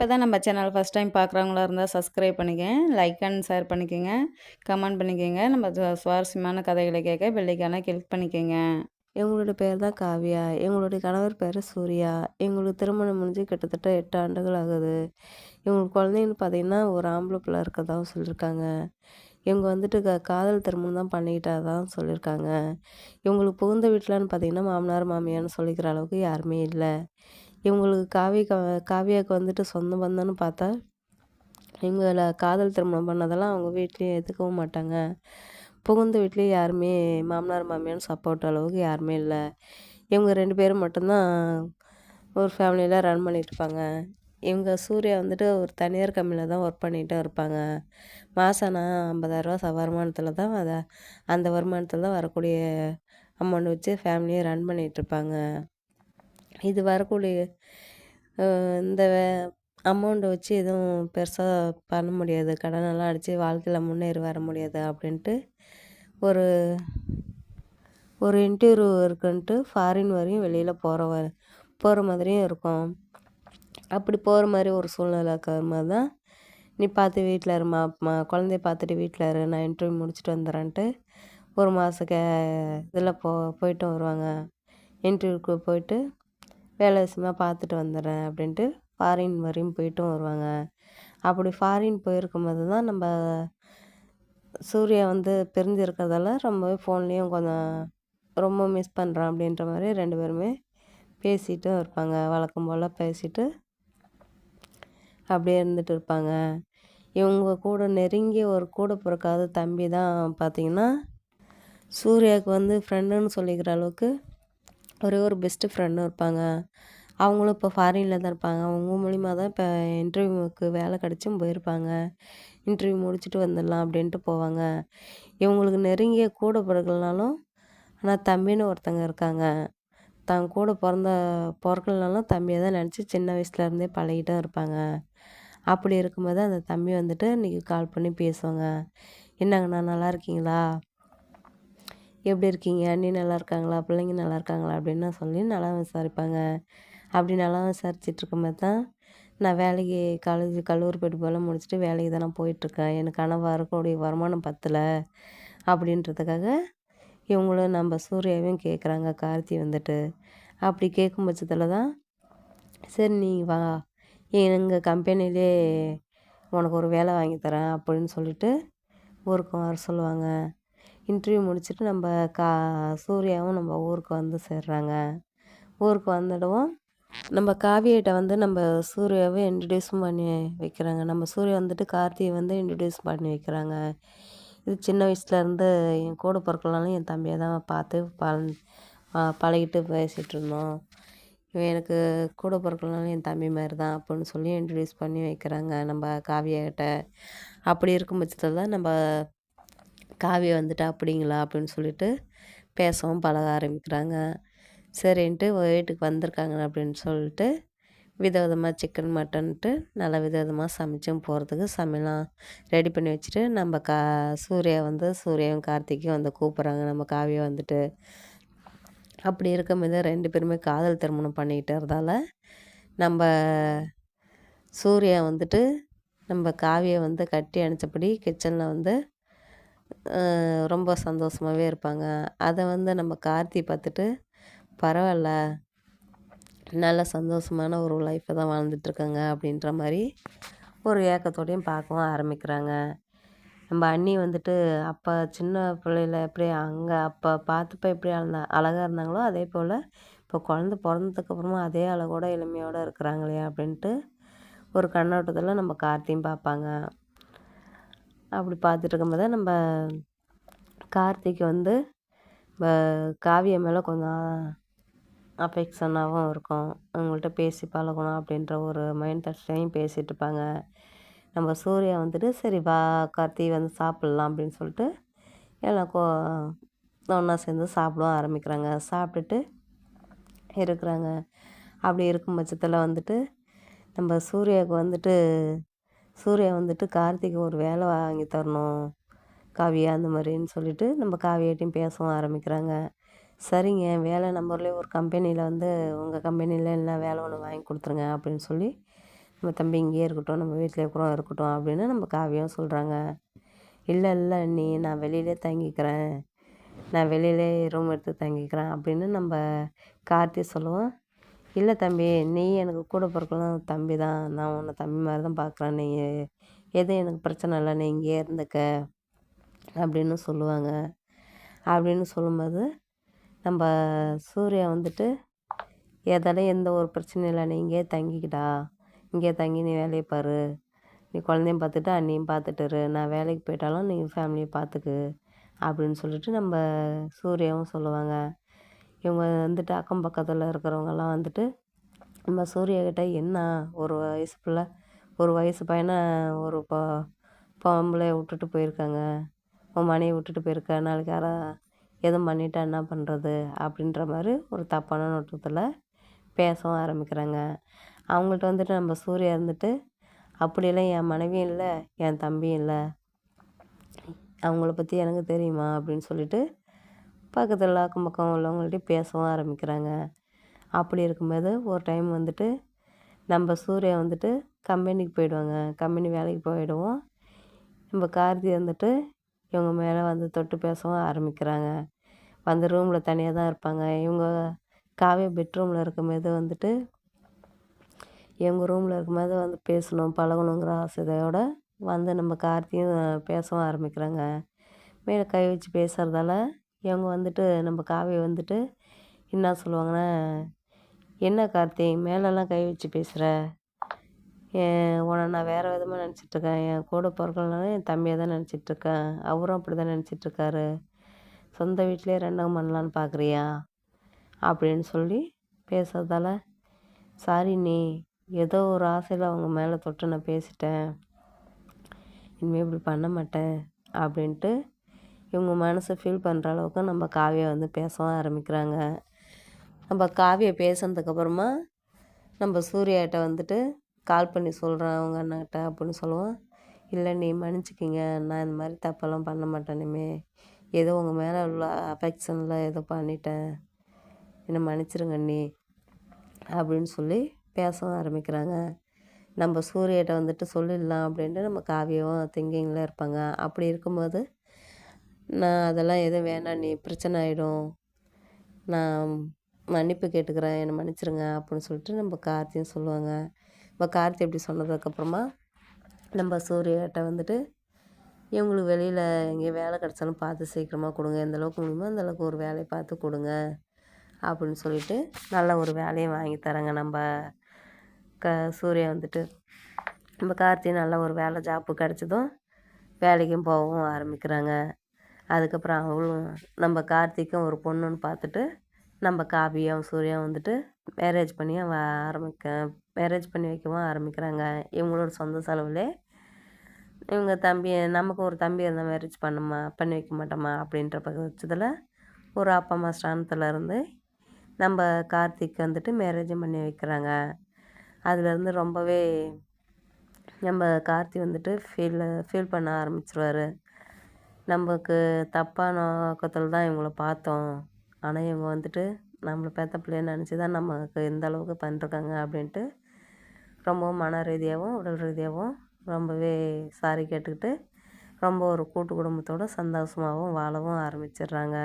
இப்போ தான் நம்ம சேனல் ஃபஸ்ட் டைம் பார்க்குறவங்களா இருந்தால் சப்ஸ்கிரைப் பண்ணிக்கங்க லைக் அண்ட் ஷேர் பண்ணிக்கோங்க கமெண்ட் பண்ணிக்கோங்க. நம்ம சுவாரஸ்யமான கதைகளை கேட்க வெள்ளைக்கான கிளிக் பண்ணிக்கோங்க. எங்களோட பேர் தான் காவியா. எங்களுடைய கணவர் பேர் சூர்யா. எங்களுக்கு திருமணம் முடிஞ்சு கிட்டத்தட்ட எட்டு ஆண்டுகள் ஆகுது. இவங்களுக்கு குழந்தைங்கன்னு பார்த்தீங்கன்னா ஒரு ஆம்பளை பிள்ளை இருக்கறதாகவும் சொல்லியிருக்காங்க இவங்க வந்துட்டு க காதல் திருமணம் தான் பண்ணிக்கிட்டாதான் சொல்லியிருக்காங்க இவங்களுக்கு புகுந்த வீட்டிலன்னு பார்த்தீங்கன்னா மாமனார் மாமியார்னு சொல்லிக்கிற அளவுக்கு யாருமே இல்லை. இவங்களுக்கு காவி க காவியாவுக்கு வந்துட்டு சொந்த பந்தம்னு பார்த்தா இவங்கள காதல் திருமணம் பண்ணதெல்லாம் அவங்க வீட்லேயே எதுக்கவும் மாட்டாங்க. புகுந்த வீட்லேயும் யாருமே மாமனார் மாமியார்னு சப்போர்ட் அளவுக்கு யாருமே இல்லை. இவங்க ரெண்டு பேரும் மட்டும்தான் ஒரு ஃபேமிலியில் ரன் பண்ணிகிட்ருப்பாங்க இருப்பாங்க. இவங்க சூர்யா வந்துட்டு ஒரு தனியார் கம்பெனியில் தான் ஒர்க் பண்ணிகிட்டு இருப்பாங்க. மாதம் ஆனால் ச வருமானத்தில் தான் அதை அந்த வருமானத்தில் தான் வரக்கூடிய அமௌண்ட் வச்சு ஃபேமிலியை ரன் பண்ணிகிட்டு இருப்பாங்க. இது வரக்கூடிய இந்த அமௌண்ட்டை வச்சு எதுவும் பெருசாக பண்ண முடியாது. கடனெல்லாம் அடித்து வாழ்க்கையில் முன்னேறி வர முடியாது அப்படின்ட்டு ஒரு ஒரு இன்டர்வியூ இருக்குன்ட்டு ஃபாரின் வரையும் வெளியில் போகிற வ போகிற மாதிரியும் இருக்கும். அப்படி போகிற மாதிரி ஒரு சூழ்நிலை இருக்கிற மாதிரி தான் நீ பார்த்து வீட்டில் இருமா மா குழந்தைய பார்த்துட்டு வீட்டில் இரு நான் இன்டர்வியூ முடிச்சுட்டு வந்துடுறேன்ட்டு ஒரு மாதக்க இதில் போ போயிட்டு வருவாங்க. இன்டர்வியூக்கு போயிட்டு வேலை விஷயமா பார்த்துட்டு வந்துடுறேன் அப்படின்ட்டு ஃபாரின் வரையும் போயிட்டும் வருவாங்க. அப்படி ஃபாரின் போயிருக்கும்போது தான் நம்ம சூர்யா வந்து பிரிஞ்சிருக்கிறதால ரொம்பவே ஃபோன்லேயும் கொஞ்சம் ரொம்ப மிஸ் பண்ணுறான் அப்படின்ற மாதிரி ரெண்டு பேருமே பேசிட்டும் இருப்பாங்க. வழக்கம் போல் பேசிட்டு அப்படியே இருந்துட்டு இருப்பாங்க. இவங்க கூட நெருங்கி ஒரு கூட பிறக்காத தம்பி தான் பார்த்திங்கன்னா சூர்யாவுக்கு வந்து ஃப்ரெண்டுன்னு சொல்லிக்கிற அளவுக்கு ஒரே ஒரு பெஸ்ட்டு ஃப்ரெண்டும் இருப்பாங்க. அவங்களும் இப்போ ஃபாரினில் தான் இருப்பாங்க. அவங்க மூலிமா தான் இப்போ இன்டர்வியூவுக்கு வேலை கிடச்சும் போயிருப்பாங்க. இன்டர்வியூ முடிச்சுட்டு வந்துடலாம் அப்படின்ட்டு போவாங்க. இவங்களுக்கு நெருங்கிய கூட பிறகுனாலும் ஆனால் தம்பின்னு ஒருத்தங்க இருக்காங்க. தான் கூட பிறந்த பிறக்கலனாலும் தம்பியை தான் நினச்சி சின்ன வயசுலேருந்தே பழகிட்டும் இருப்பாங்க. அப்படி இருக்கும்போது அந்த தம்பி வந்துட்டு இன்றைக்கி கால் பண்ணி பேசுவாங்க. என்னங்கண்ணா நல்லா இருக்கீங்களா? எப்படி இருக்கீங்க? அண்ணி நல்லா இருக்காங்களா? பிள்ளைங்க நல்லா இருக்காங்களா? அப்படின்னு சொல்லி நல்லா விசாரிப்பாங்க. அப்படி நல்லா விசாரிச்சுட்டு இருக்கும்போது தான் நான் வேலைக்கு காலேஜ் கல்லூரி படிப்பு போல் முடிச்சுட்டு வேலைக்கு தான் நான் போயிட்டுருக்கேன். எனக்கு ஆனால் வரக்கூடிய வருமானம் பத்தலை. அப்படின்றதுக்காக இவங்களும் நம்ம சூர்யாவையும் கேட்குறாங்க கார்த்தி வந்துட்டு. அப்படி கேட்கும் பட்சத்தில் தான் சரி நீ வா. எங்கள் கம்பெனிலே உனக்கு ஒரு வேலை வாங்கி தரேன் அப்படின்னு சொல்லிட்டு ஊருக்கு வர சொல்லுவாங்க. இன்டர்வியூ முடிச்சுட்டு நம்ம கா சூர்யாவும் நம்ம ஊருக்கு வந்து சேர்றாங்க. ஊருக்கு வந்துடுவோம் நம்ம காவியிட்ட வந்து நம்ம சூர்யாவை இன்ட்ரடியூஸும் பண்ணி வைக்கிறாங்க. நம்ம சூர்யா வந்துட்டு கார்த்தியை வந்து இன்ட்ரடியூஸ் பண்ணி வைக்கிறாங்க. இது சின்ன வயசுலேருந்து என் கூட பிறக்கலாம் என் தம்பியை தான் பார்த்து பழ பழகிட்டு பேசிகிட்டு இருந்தோம். இவன் எனக்கு கூட பிறக்கலாம் என் தம்பி மாதிரி தான் அப்படின்னு சொல்லி இன்ட்ரடியூஸ் பண்ணி வைக்கிறாங்க நம்ம காவியாகிட்ட. அப்படி இருக்கும் பட்சத்தில் தான் நம்ம காவியா வந்துட்டா அப்படிங்களா அப்படின்னு சொல்லிட்டு பேசவும் பழக ஆரம்பிக்கிறாங்க. சரின்ட்டு வீட்டுக்கு வந்திருக்காங்க அப்படின்னு சொல்லிட்டு விதவிதமாக சிக்கன் மட்டன்ட்டு நல்லா விதவிதமாக சமைச்சும் போகிறதுக்கு சமையலாம் ரெடி பண்ணி வச்சுட்டு நம்ம கா சூர்யா வந்து சூர்யாவும் கார்த்திக்கும் வந்து கூப்பிட்றாங்க. நம்ம காவியா வந்துட்டு அப்படி இருக்கும்போது ரெண்டு பேருமே காதல் திருமணம் பண்ணிக்கிட்டதால நம்ம சூர்யா வந்துட்டு நம்ம காவியை வந்து கட்டி அணைச்சபடி கிச்சனில் வந்து ரொம்ப சந்தோஷமாகவே இருப்பாங்க. அதை வந்து நம்ம கார்த்தி பார்த்துட்டு பரவாயில்ல நல்ல சந்தோஷமான ஒரு லைஃப்பை தான் வாழ்ந்துட்டுருக்காங்க. அப்படின்ற மாதிரி ஒரு ஏக்கத்தோடையும் பார்க்கவும் ஆரம்பிக்கிறாங்க. நம்ம அண்ணி வந்துட்டு அப்போ சின்ன பிள்ளையில எப்படி அங்கே அப்போ பார்த்தப்ப எப்படி அழந்தா அழகாக இருந்தாங்களோ அதே போல் இப்போ குழந்த பிறந்ததுக்கப்புறமா அதே அழகோட எளிமையோடு இருக்கிறாங்களே அப்படின்ட்டு ஒரு கண்ணோட்டத்தில் நம்ம கார்த்தியும் பார்ப்பாங்க. அப்படி பார்த்துட்டு இருக்கும்போது நம்ம கார்த்திக் வந்து வ- காவியா மேலே கொஞ்சம் அஃபெக்ஷனாகவும் இருக்கும். அவங்கள்ட்ட பேசி பழகணும் அப்படின்ற ஒரு மைண்ட் தாட்ஸ்லையும் பேசிகிட்டு இருப்பாங்க. நம்ம சூர்யா வந்துட்டு சரி வா கார்த்தி வந்து சாப்பிட்லாம் அப்படின்னு சொல்லிட்டு எல்லாம் கோ ஒன்றா சேர்ந்து சாப்பிடவும் ஆரம்பிக்கிறாங்க. சாப்பிட்டுட்டு இருக்கிறாங்க. அப்படி இருக்கும் பட்சத்தில் வந்துட்டு நம்ம சூர்யாவுக்கு வந்துட்டு சூர்யா வந்துட்டு கார்த்திக்கு ஒரு வேலை வாங்கி தரணும் காவியா அந்த மாதிரின்னு சொல்லிட்டு நம்ம காவியாட்டையும் பேசவும் ஆரம்பிக்கிறாங்க. சரிங்க வேலை நம்பர்லேயே ஒரு கம்பெனியில் வந்து உங்கள் கம்பெனியில் என்ன வேலை ஒன்று வாங்கி கொடுத்துருங்க அப்படின்னு சொல்லி நம்ம தம்பி இங்கேயே இருக்கட்டும் நம்ம வீட்டிலே கூட இருக்கட்டும் அப்படின்னு நம்ம காவியம் சொல்கிறாங்க இல்லை இல்லை நீ நான் வெளியிலே தங்கிக்கிறேன் நான் வெளியிலே ரூம் எடுத்து தங்கிக்கிறேன் அப்படின்னு நம்ம கார்த்தி சொல்லுவோம் இல்லை தம்பி நீ எனக்கு கூட பிறக்கலாம் தம்பி தான். நான் உன்னை தம்பி மாதிரி தான் பார்க்குறேன் நீ எதுவும் எனக்கு பிரச்சனை இல்லை. நீ இங்கேயே இருந்துக்க அப்படின்னு சொல்லுவாங்க. அப்படின்னு சொல்லும்போது நம்ம சூர்யா வந்துட்டு எதாலும் எந்த ஒரு பிரச்சனையும் இல்லை. நீ இங்கேயே தங்கிக்கிட்டா இங்கேயே தங்கி நீ வேலையை பாரு. நீ குழந்தையும் பார்த்துட்டு அண்ணியும் பார்த்துட்டு இரு. நான் வேலைக்கு போயிட்டாலும் நீ ஃபேமிலியை பார்த்துக்கு. அப்படின்னு சொல்லிட்டு நம்ம சூர்யாவும் சொல்லுவாங்க. இவங்க வந்துட்டு அக்கம் பக்கத்தில் இருக்கிறவங்கெல்லாம் வந்துட்டு நம்ம சூர்யா கிட்ட என்ன ஒரு வயசு பிள்ளை ஒரு வயசு பையனை ஒரு பொ பொம்பளைய விட்டுட்டு போயிருக்காங்க உன் மனைவி விட்டுட்டு போயிருக்க நாளைக்கு யாரா எதுவும் பண்ணிட்டா என்ன பண்ணுறது அப்படின்ற மாதிரி ஒரு தப்பான நோட்டத்தில் பேசவும் ஆரம்பிக்கிறாங்க. அவங்கள்ட்ட வந்துட்டு நம்ம சூர்யா இருந்துட்டு அப்படியெல்லாம் என் மனைவியும் இல்லை என் தம்பியும் இல்லை அவங்கள பற்றி எனக்கு தெரியுமா? அப்படின்னு சொல்லிட்டு பக்கத்தில் அக்கம் பக்கம் உள்ளவங்கள்ட்டையும் பேசவும் ஆரம்பிக்கிறாங்க. அப்படி இருக்கும்போது ஒரு டைம் வந்துட்டு நம்ம சூர்யா வந்துட்டு கம்பெனிக்கு போயிடுவாங்க. கம்பெனி வேலைக்கு போயிடுவோம். நம்ம கார்த்தி வந்துட்டு இவங்க மேலே வந்து தொட்டு பேசவும் ஆரம்பிக்கிறாங்க. வந்து ரூமில் தனியாக தான் இருப்பாங்க. இவங்க காவிய பெட்ரூமில் இருக்கும்போது வந்துட்டு இவங்க ரூமில் இருக்கும்போது வந்து பேசணும் பழகணுங்கிற ஆசையோட வந்து நம்ம கார்த்தியும் பேசவும் ஆரம்பிக்கிறாங்க. மேலே கை வச்சு பேசுகிறதால இவங்க வந்துட்டு நம்ம காவியை வந்துட்டு என்ன சொல்லுவாங்கன்னா என்ன கார்த்தி மேலெல்லாம் கை வச்சு பேசுகிற உன்னை நான் வேறு விதமாக நினச்சிட்ருக்கேன். என் கூட பிறக்கலனாலும் என் தம்பியை தான் நினச்சிட்ருக்கேன். அவரும் அப்படி தான் நினச்சிட்ருக்காரு. சொந்த வீட்டிலே ரெண்டாம் பண்ணலான்னு பார்க்குறியா அப்படின்னு சொல்லி பேசுறதால சாரி நீ ஏதோ ஒரு ஆசையில் அவங்க மேலே தொட்டு நான் பேசிட்டேன். இனிமேல் இப்படி பண்ண மாட்டேன். அப்படின்ட்டு இவங்க மனசை ஃபீல் பண்ணுற அளவுக்கு நம்ம காவியை வந்து பேசவும் ஆரம்பிக்கிறாங்க. நம்ம காவியை பேசுனதுக்கப்புறமா நம்ம சூர்யாட்ட வந்துட்டு கால் பண்ணி சொல்கிறேன் அவங்க அண்ணாட்ட அப்படின்னு சொல்லுவோம். இல்லை நீ மன்னிச்சிக்கிங்க. நான் இந்த மாதிரி தப்பெல்லாம் பண்ண மாட்டேன். இனிமே ஏதோ உங்கள் மேலே உள்ள அஃபெக்ஷனில் ஏதோ பண்ணிட்டேன். என்னை மன்னிச்சிருங்க நீ. அப்படின்னு சொல்லி பேசவும் ஆரம்பிக்கிறாங்க. நம்ம சூர்யாட்ட வந்துட்டு சொல்லிடலாம் அப்படின்ட்டு நம்ம காவியவும் திங்கிங்கில் இருப்பாங்க. அப்படி இருக்கும்போது நான் அதெல்லாம் எதுவும் வேணாம் நீ பிரச்சனை ஆகிடும் நான் மன்னிப்பு கேட்டுக்கிறேன் என்னை மன்னிச்சிருங்க அப்படின்னு சொல்லிட்டு நம்ம கார்த்தியும் சொல்லுவாங்க. நம்ம கார்த்தி இப்படி சொன்னதுக்கப்புறமா நம்ம சூர்யாட்ட வந்துட்டு இவங்களுக்கு வெளியில் எங்கேயும் வேலை கிடச்சாலும் பார்த்து சீக்கிரமாக கொடுங்க. எந்தளவுக்கு முடியுமோ அந்த அளவுக்கு ஒரு வேலையை பார்த்து கொடுங்க. அப்படின்னு சொல்லிட்டு நல்ல ஒரு வேலையை வாங்கி தரேங்க நம்ம க சூர்யா வந்துட்டு. நம்ம கார்த்தி நல்ல ஒரு வேலை ஜாப்பு கிடச்சதும் வேலைக்கும் போகவும் ஆரம்பிக்கிறாங்க. அதுக்கப்புறம் அவளும் நம்ம கார்த்திக்கும் ஒரு பொண்ணுன்னு பார்த்துட்டு நம்ம காவியும் சூர்யா வந்துட்டு மேரேஜ் பண்ணி அவ ஆரம்பிக்க மேரேஜ் பண்ணி வைக்கவும் ஆரம்பிக்கிறாங்க. இவங்களோட சொந்த செலவுலே இவங்க தம்பி நமக்கு ஒரு தம்பி இருந்தால் மேரேஜ் பண்ணுமா பண்ணி வைக்க மாட்டோமா அப்படின்ற பட்சத்தில் ஒரு அப்பா அம்மா ஸ்தானத்தில் இருந்து நம்ம கார்த்திக் வந்துட்டு மேரேஜும் பண்ணி வைக்கிறாங்க. அதுலேருந்து ரொம்பவே நம்ம கார்த்தி வந்துட்டு ஃபீல் ஃபீல் பண்ண ஆரம்பிச்சிருவாரு. நமக்கு தப்பான நோக்கத்தில் தான் இவங்கள பார்த்தோம். ஆனால் இவங்க வந்துட்டு நம்மளை பெற்ற பிள்ளைன்னு நினச்சி தான் நமக்கு இந்த அளவுக்கு பண்ணிருக்காங்க அப்படின்ட்டு ரொம்பவும் மன ரீதியாகவும் உடல் ரீதியாகவும் ரொம்பவே சாரி கேட்டுக்கிட்டு ரொம்ப ஒரு கூட்டு குடும்பத்தோடு சந்தோஷமாகவும் வாழவும் ஆரம்பிச்சிடுறாங்க.